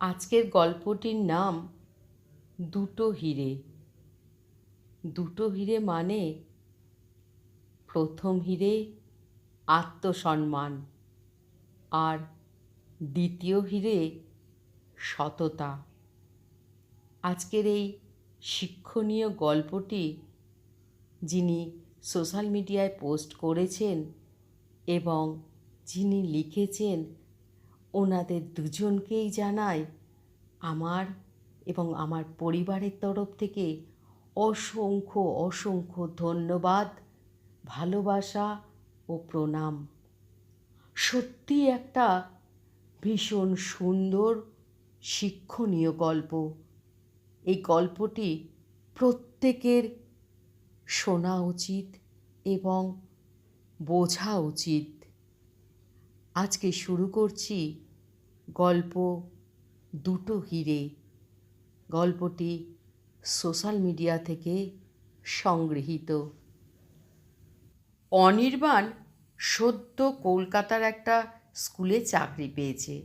আজকের গল্পটির নাম দুটো হিরে। দুটো হিরে মানে প্রথম হিরে আত্মসম্মান আর দ্বিতীয় হিরে সততা। আজকের এই শিক্ষণীয় গল্পটি যিনি সোশ্যাল মিডিয়ায় পোস্ট করেছেন এবং যিনি লিখেছেন ওনাদের দুজনকেই জানাই আমার এবং আমার পরিবারের তরফ থেকে অসংখ্য অসংখ্য ধন্যবাদ, ভালোবাসা ও প্রণাম। সত্যি একটা ভীষণ সুন্দর, শিক্ষণীয় গল্প। এই গল্পটি প্রত্যেকের শোনা উচিত এবং বোঝা উচিত। আজকে শুরু করছি গল্প দুটো হিরে। গল্পটি সোশ্যাল মিডিয়া থেকে সংগৃহীত। অনির্বাণ সদ্য কলকাতার একটা স্কুলে চাকরি পেয়েছে।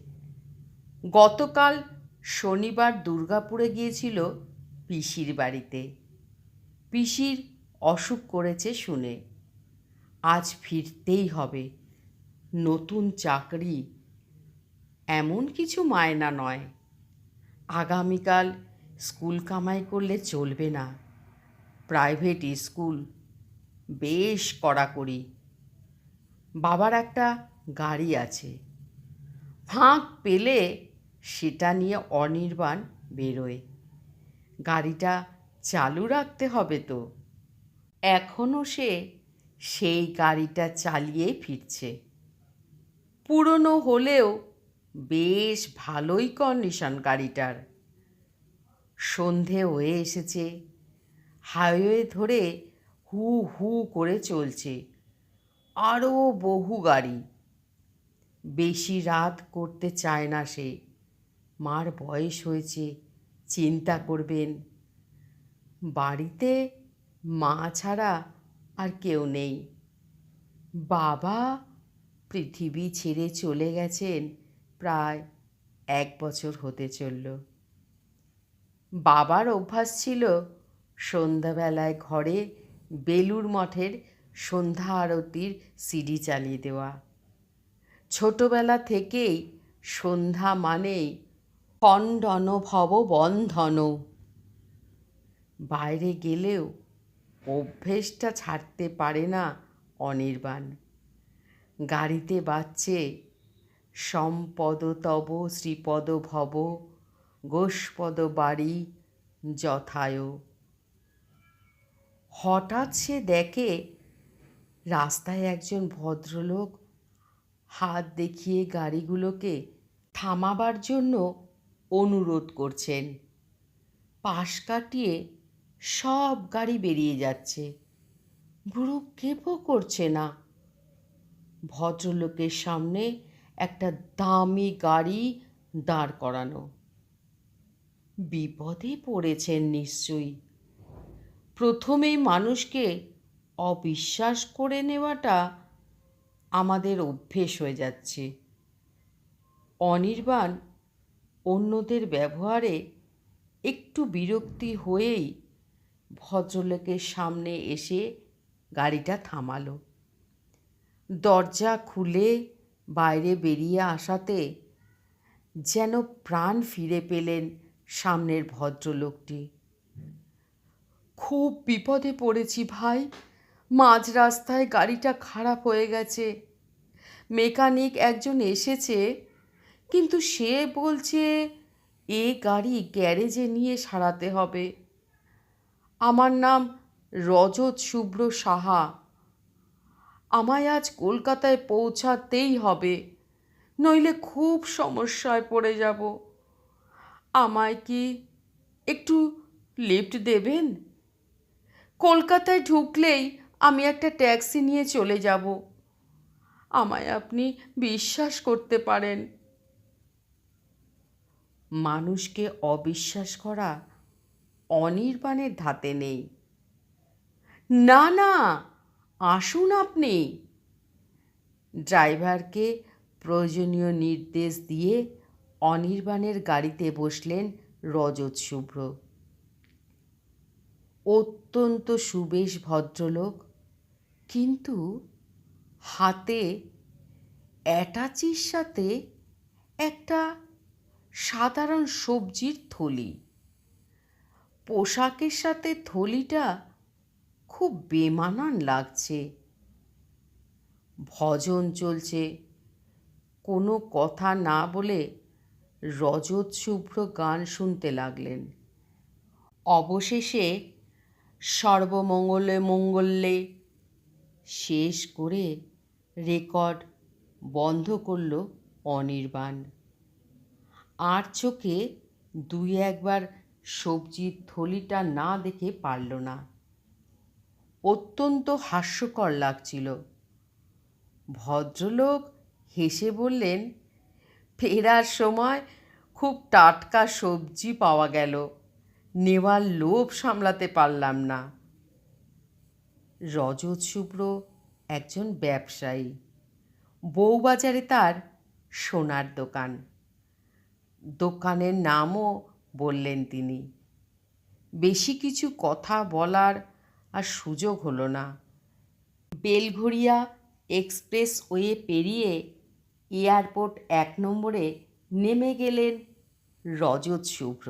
গতকাল শনিবার দুর্গাপুরে গিয়েছিল পিসির বাড়িতে। পিসির অসুখ করেছে শুনে। আজ ফিরতেই হবে। নতুন চাকরি এমন কিছু মায়না নয়। আগামীকাল স্কুল কামাই করলে চলবে না। প্রাইভেট স্কুল বেশ কড়াকড়ি। বাবার একটা গাড়ি আছে। ফাঁক পেলে সেটা নিয়ে অনির্বাণ বেরোয়। গাড়িটা চালু রাখতে হবে তো। এখনও সে সেই গাড়িটা চালিয়ে ফিরছে। পুরনো হলেও বেশ ভালোই কন্ডিশন গাড়িটার সন্ধে হয়ে এসেছে। হাইওয়ে ধরে হু হু করে চলছে। আরও বহু গাড়ি। বেশি রাত করতে চায় না সে। মার বয়স হয়েছে, চিন্তা করবেন। বাড়িতে মা ছাড়া আর কেউ নেই। বাবা পৃথিবী ছেড়ে চলে গেছেন প্রায় এক বছর হতে চলল। বাবার অভ্যাস ছিল সন্ধ্যাবেলায় ঘরে বেলুর মঠের সন্ধ্যা আরতির সিডি চালিয়ে দেওয়া। ছোটবেলা থেকেই সন্ধ্যা মানেই খণ্ডন ভব বন্ধন। বাইরে গেলেও অভ্যেসটা ছাড়তে পারে না অনির্বাণ। গাড়িতে বাজছে সম্পদ তব শ্রীপদ ভব গোষ্পদ বাড়ি যথায়। হঠাৎ সে দেখে রাস্তায় একজন ভদ্রলোক হাত দেখিয়ে গাড়িগুলোকে থামাবার জন্য অনুরোধ করছেন। পাশ কাটিয়ে সব গাড়ি বেরিয়ে যাচ্ছে। বুড়ো কেপও করছে না। ভদ্রলোকের সামনে একটা দামি গাড়ি দাঁড় করানো। বিপদে পড়েছেন নিশ্চয়ই। প্রথমেই মানুষকে অবিশ্বাস করে নেওয়াটা আমাদের অভ্যেস হয়ে যাচ্ছে। অনির্বাণ অন্যদের ব্যবহারে একটু বিরক্তি হয়েই ভদ্রলোকের সামনে এসে গাড়িটা থামালো। দরজা খুলে বাইরে বেরিয়ে আসাতে যেন প্রাণ ফিরে পেলেন সামনের ভদ্রলোকটি। খুব বিপদে পড়েছি ভাই। মাঝ রাস্তায় গাড়িটা খারাপ হয়ে গেছে। মেকানিক একজন এসেছে, কিন্তু সে বলছে, এ গাড়ি গ্যারেজে নিয়ে সারাতে হবে। আমার নাম রজত শুভ্র সাহা। আমায় আজ কলকাতায় পৌঁছাতেই হবে, নইলে খুব সমস্যায় পড়ে যাব। আমায় কি একটু লিফট দেবেন? কলকাতায় ঢুকলেই আমি একটা ট্যাক্সি নিয়ে চলে যাব। আমায় আপনি বিশ্বাস করতে পারেন। মানুষকে অবিশ্বাস করা অনির্বাণের ধাতে নেই। না না! আসুন আপনি। ড্রাইভারকে প্রয়োজনীয় নির্দেশ দিয়ে অনির্বাণের গাড়িতে বসলেন রজত শুভ্র। অত্যন্ত সুবেশ ভদ্রলোক, কিন্তু হাতে অ্যাটাচির সাথে একটা সাধারণ সবজির থলি। পোশাকের সাথে থলিটা খুব বেমানান লাগছে। ভজন চলছে। কোনো কথা না বলে রজত শুভ্র গান শুনতে লাগলেন। অবশেষে সর্বমঙ্গলে মঙ্গলে শেষ করে রেকর্ড বন্ধ করল অনির্বাণ। আর চোখে দুই একবার সবজির থলিটা না দেখে পারল না। অত্যন্ত হাস্যকর লাগছিল। ভদ্রলোক হেসে বললেন, ফেরার সময় খুব টাটকা সবজি পাওয়া গেল, নেওয়ার লোভ সামলাতে পারলাম না। রজত শুভ্র একজন ব্যবসায়ী, বউবাজারে তার সোনার দোকান। দোকানের নামও বললেন তিনি। বেশি কিছু কথা বলার আর সুযোগ হলো না। বেলঘড়িয়া এক্সপ্রেস ওয়ে পেরিয়ে এয়ারপোর্ট এক নম্বরে নেমে গেলেন রজত শুভ্র।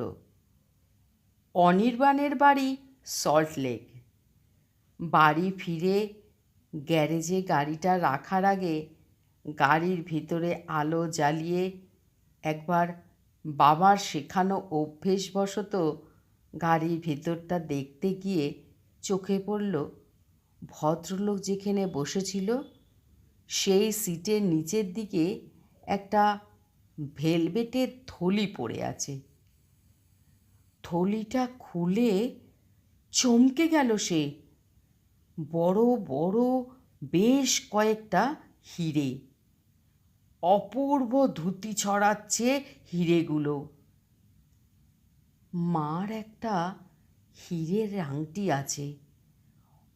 অনির্বাণের বাড়ি সল্টলেক বাড়ি ফিরে গ্যারেজে গাড়িটা রাখার আগে গাড়ির ভিতরে আলো জ্বালিয়ে একবার বাবার শেখানো অভ্যেসবশত গাড়ির ভেতরটা দেখতে গিয়ে চোখে পড়ল। ভদ্রলোক যেখানে বসেছিল, সেই সিটের নিচের দিকে একটা ভেলভেটের থলি পড়ে আছে। থলিটা খুলে চমকে গেল সে। বড় বড়, বেশ কয়েকটা হিরে। অপূর্ব ধুতি ছড়াচ্ছে হিরেগুলো। মার একটা হিরের আংটি আছে।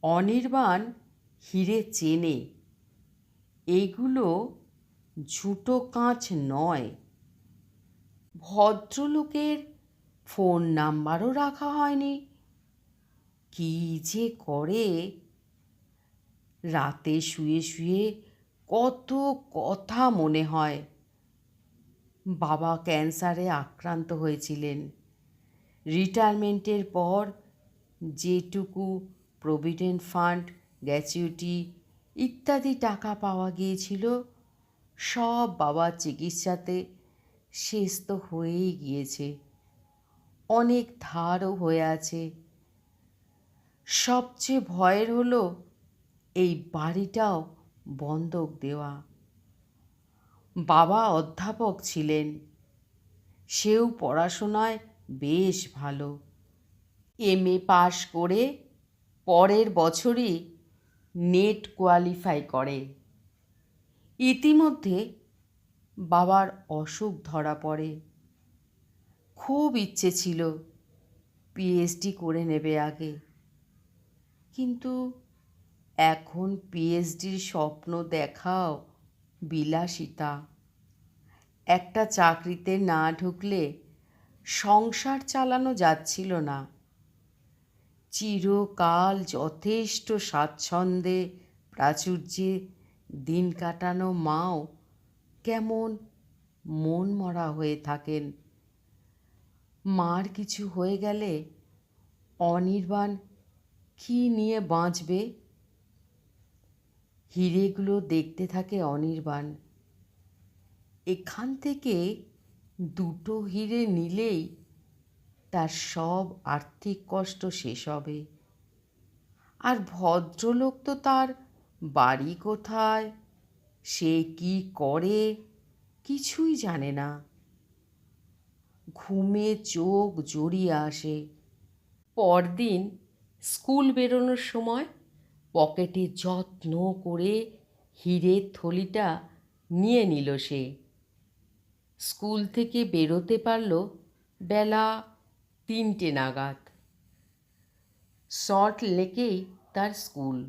অনির্বাণ হিরে চেনে। এগুলো ঝুটো কাঁচ নয়। ভদ্রলোকের ফোন নাম্বারও রাখা হয়নি। কী যে করে? রাতে শুয়ে শুয়ে কত কথা মনে হয়। বাবা ক্যান্সারে আক্রান্ত হয়েছিলেন। রিটায়ারমেন্টের পর যেটুকু প্রভিডেন্ট ফান্ড গ্র্যাচুইটি ইত্যাদি টাকা পাওয়া গিয়েছিল, সব বাবার চিকিৎসাতে শেষ তো হয়েই গিয়েছে। অনেক ধারও হয়ে আছে। সবচেয়ে ভয়ের হলো এই বাড়িটাও বন্ধক দেওয়া। বাবা অধ্যাপক ছিলেন। সেও পড়াশোনায় বেশ ভালো। এম এ পাশ করে পরের বছরই নেট কোয়ালিফাই করে। ইতিমধ্যে বাবার অসুখ ধরা পড়ে। খুব ইচ্ছে ছিল পিএইচডি করে নেবে আগে। কিন্তু এখন পিএইচডির স্বপ্ন দেখাও বিলাসিতা। একটা চাকরিতে না ঢুকলে সংসার চালানো যাচ্ছিল না। চিরকাল যথেষ্ট স্বাচ্ছন্দ্যে, প্রাচুর্যে দিন কাটানো মাও কেমন মন মরা হয়ে থাকেন। মার কিছু হয়ে গেলে অনির্বাণ কী নিয়ে বাঁচবে? হিরেগুলো দেখতে থাকে অনির্বাণ। এখান থেকে দুটো হিরে নিলেই তার সব আর্থিক কষ্ট শেষ হবে। আর ভদ্রলোক তো তার বাড়ি কোথায়, সে কি করে কিছুই জানে না। ঘুমে চোখ জড়িয়ে আসে। পরদিন স্কুল বেরোনোর সময় পকেটে যত্ন করে হিরের থলিটা নিয়ে নিল সে। স্কুল থেকে বেরোতে পারল বেলা তিনটে নাগাদ। সল্ট লেকেই তার স্কুল।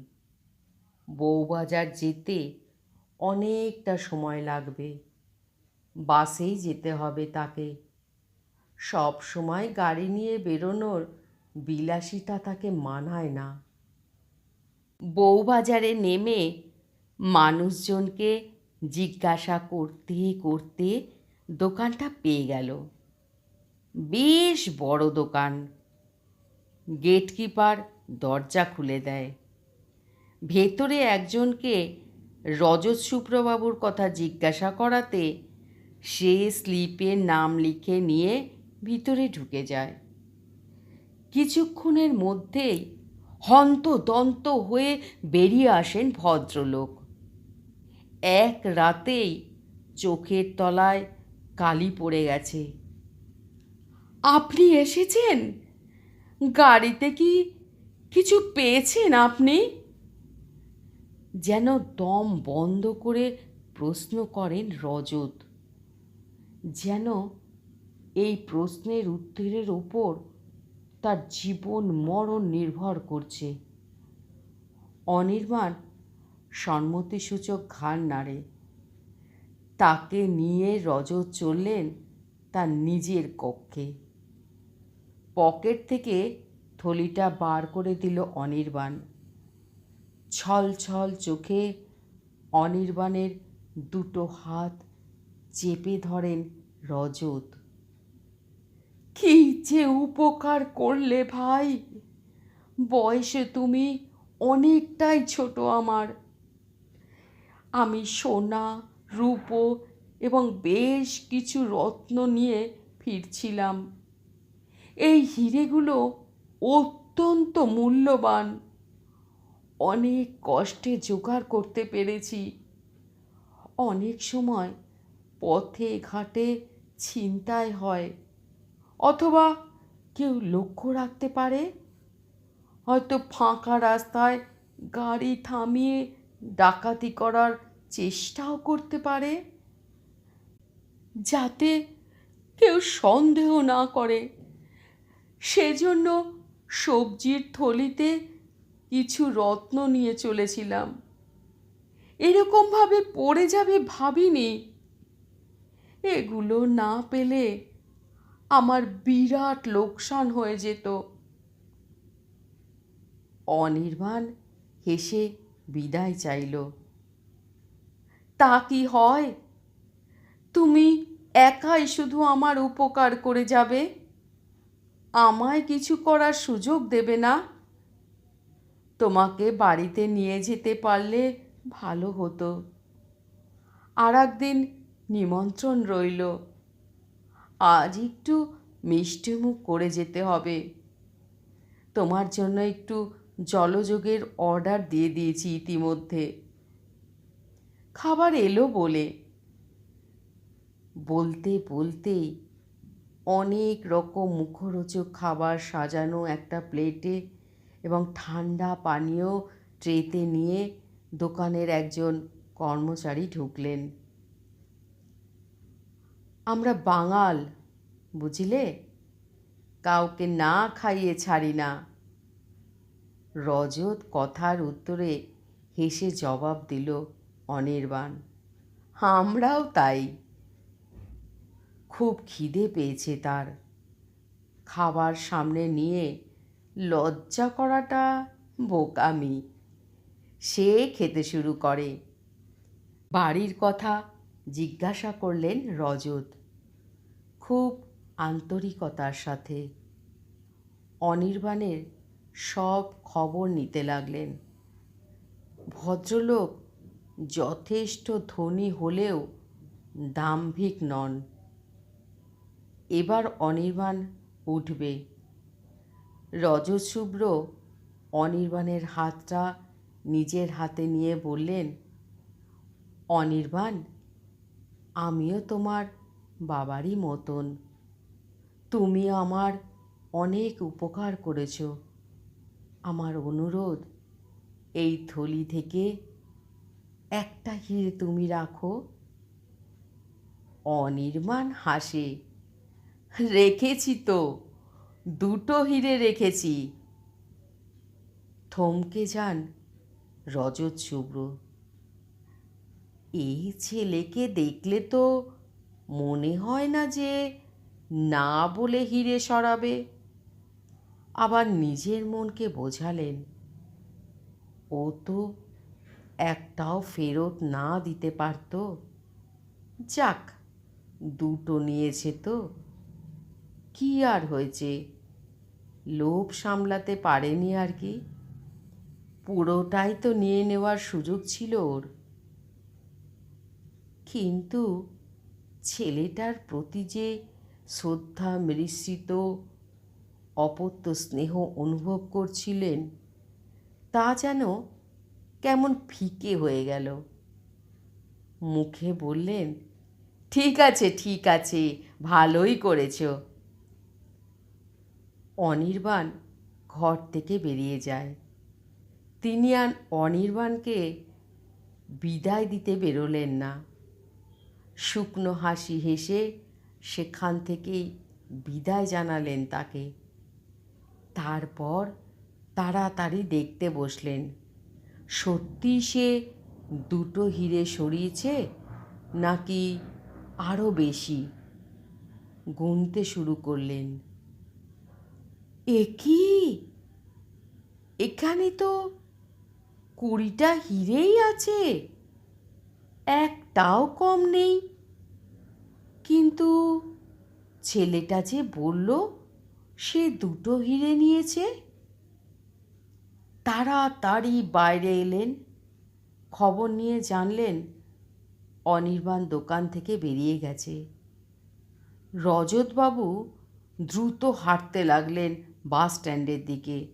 বউবাজার যেতে অনেকটা সময় লাগবে। বাসেই যেতে হবে তাকে। সব সময় গাড়ি নিয়ে বেরোনোর বিলাসিতা তাকে মানায় না। বউবাজারে নেমে মানুষজনকে জিজ্ঞাসা করতে করতে দোকানটা পেয়ে গেল। বেশ বড় দোকান। গেটকিপার দরজা খুলে দেয়। ভেতরে একজনকে রজত সুপ্রবাবুর কথা জিজ্ঞাসা করাতে সে স্লিপে নাম লিখে নিয়ে ভিতরে ঢুকে যায়। কিছুক্ষণের মধ্যেই হন্তদন্ত হয়ে বেরিয়ে আসেন ভদ্রলোক। এক রাতেই চোখের তলায় কালি পড়ে গেছে। আপনি এসেছেন? গাড়িতে কি কিছু পেয়েছেন আপনি? যেন দম বন্ধ করে প্রশ্ন করেন রজত। যেন এই প্রশ্নের উত্তরের ওপর তার জীবন মরণ নির্ভর করছে। অনির্বাণ সম্মতিসূচক ঘাড় নাড়ে। তাকে নিয়ে রজত চললেন তার নিজের কক্ষে। পকেট থেকে থলিটা বার করে দিল অনির্বাণ। ছল ছল চোখে অনির্বাণের দুটো হাত চেপে ধরেন রজত। কি যে উপকার করলে ভাই! বয়সে তুমি অনেকটাই ছোট আমার। আমি সোনা রূপো এবং বেশ কিছু রত্ন নিয়ে ফিরছিলাম। এই হিরেগুলো অত্যন্ত মূল্যবান। অনেক কষ্টে জোগাড় করতে পেরেছি। অনেক সময় পথে ঘাটে ছিনতাই হয়। অথবা কেউ লক্ষ্য রাখতে পারে। হয়তো ফাঁকা রাস্তায় গাড়ি থামিয়ে ডাকাতি করার চেষ্টাও করতে পারে, যাতে কেউ সন্দেহ না করে। সেজন্য সবজির থলিতে কিছু রত্ন নিয়ে চলেছিলাম। এরকমভাবে পড়ে যাবে ভাবিনি। এগুলো না পেলে আমার বিরাট লোকসান হয়ে যেত। অনির্বাণ হেসে বিদায় চাইল। তা কি হয়? তুমি একাই শুধু আমার উপকার করে যাবে? আমায় কিছু করার সুযোগ দেবে না? তোমাকে বাড়িতে নিয়ে যেতে পারলে ভালো হতো। আর একদিন নিমন্ত্রণ রইল। আজ একটু মিষ্টিমুখ করে যেতে হবে। তোমার জন্য একটু জলযোগের অর্ডার দিয়ে দিয়েছি ইতিমধ্যে। খাবার এলো বলে। বলতে বলতেই অনেক রকম মুখরোচক খাবার সাজানো একটা প্লেটে এবং ঠান্ডা পানীয় ট্রেতে নিয়ে দোকানের একজন কর্মচারী ঢুকলেন। আমরা বাঙাল, বুঝলে? কাউকে না খাইয়ে ছাড়ি না। রজত কথার উত্তরে হেসে জবাব দিল অনির্বাণ। আমরাও তাই। খুব খিদে পেয়েছে তার। খাবার সামনে নিয়ে লজ্জা করাটা বোকামি। সে খেতে শুরু করে। বাড়ির কথা জিজ্ঞাসা করলেন রজত। খুব আন্তরিকতার সাথে। অনির্বাণের সব খবর নিতে লাগলেন। ভদ্রলোক যথেষ্ট ধনী হলেও দাম্ভিক নন। এবার অনির্বাণ উঠবে। রজশুভ্র অনির্বাণের হাতটা নিজের হাতে নিয়ে বললেন, অনির্বাণ, আমিও তোমার বাবারই মতন। তুমি আমার অনেক উপকার করেছ। আমার অনুরোধ এই থলি থেকে একটা হিরে তুমি রাখো। অনির্মাণ হাসে। রেখেছি তো, দুটো হিরে রেখেছি। থমকে যান রজত শুভ্র। এই ছেলেকে দেখলে তো মনে হয় না যে না বলে হিরে সরাবে। আবার নিজের মনকে বোঝালেন, ও তো একটাও ফেরত না দিতে পারত? যাক, দুটো নিয়েছে তো। কি আর হয়েছে? লোভ সামলাতে পারেনি আর কি? পুরোটাই তো নিয়ে নেওয়ার সুযোগ ছিল ওর। কিন্তু ছেলেটার প্রতি যে শ্রদ্ধা মিশ্রিত অপত্য স্নেহ অনুভব করছিলেন, তা যেন কেমন ফিকে হয়ে গেল। মুখে বললেন, ঠিক আছে ঠিক আছে, ভালোই করেছ। অনির্বাণ ঘর থেকে বেরিয়ে যায়। তিনি আর অনির্বাণকে বিদায় দিতে বেরোলেন না। শুকনো হাসি হেসে সেখান থেকেই বিদায় জানালেন তাকে। তারপর তাড়াতাড়ি দেখতে বসলেন। সত্যি সে দুটো হিরে সরিয়েছে নাকি আরও বেশি? গুনতে শুরু করলেন। এ কি? এখানে তো কুড়িটা হিরেই আছে। একটাও কম নেই। কিন্তু ছেলেটা যে বলল, সে দুটো হিরে নিয়েছে? তাড়াতাড়ি বাইরে এলেন। খবর নিয়ে জানলেন, অনির্বাণ দোকান থেকে বেরিয়ে গেছে। রজতবাবু দ্রুত হাঁটতে লাগলেন বাস স্ট্যান্ডের দিকে।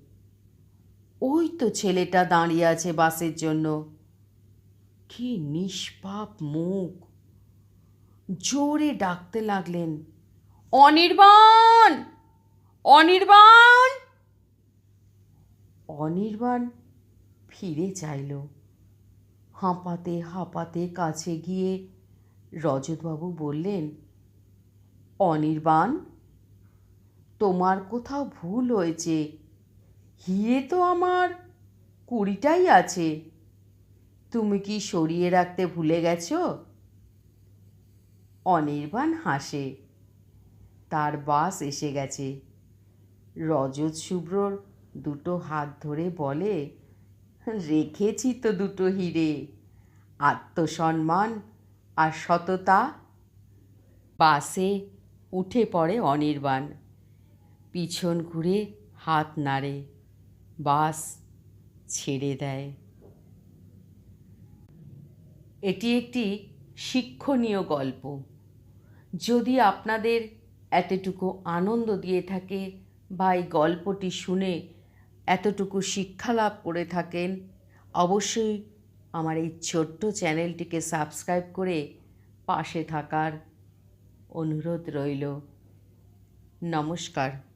ওই তো ছেলেটা দাঁড়িয়ে আছে বাসের জন্য। কি নিষ্পাপ মুখ। জোরে ডাকতে লাগলেন, অনির্বাণ! অনির্বাণ! অনির্বাণ ফিরে চাইল। হাঁপাতে হাঁপাতে কাছে গিয়ে রজতবাবু বললেন, অনির্বাণ, তোমার কোথাও ভুল হয়েছে। হিরে তো আমার কুড়িটাই আছে। তুমি কি সরিয়ে রাখতে ভুলে গেছ? অনির্বাণ হাসে, তার বাস এসে গেছে। রজত শুভ্রর দুটো হাত ধরে বলে, রেখেছি তো দুটো হিরে, আত্মসম্মান আর সততা। বাসে উঠে পড়ে অনির্বাণ। পিছন ঘুরে হাত নাড়ে, বাস ছেড়ে দেয়। এটি একটি শিক্ষণীয় গল্প। যদি আপনাদের এতটুকু আনন্দ দিয়ে থাকে বা এই গল্পটি শুনে এতটুকু শিক্ষা লাভ করে থাকেন, অবশ্যই আমার এই ছোট্ট চ্যানেলটিকে সাবস্ক্রাইব করে পাশে থাকার অনুরোধ রইল। নমস্কার।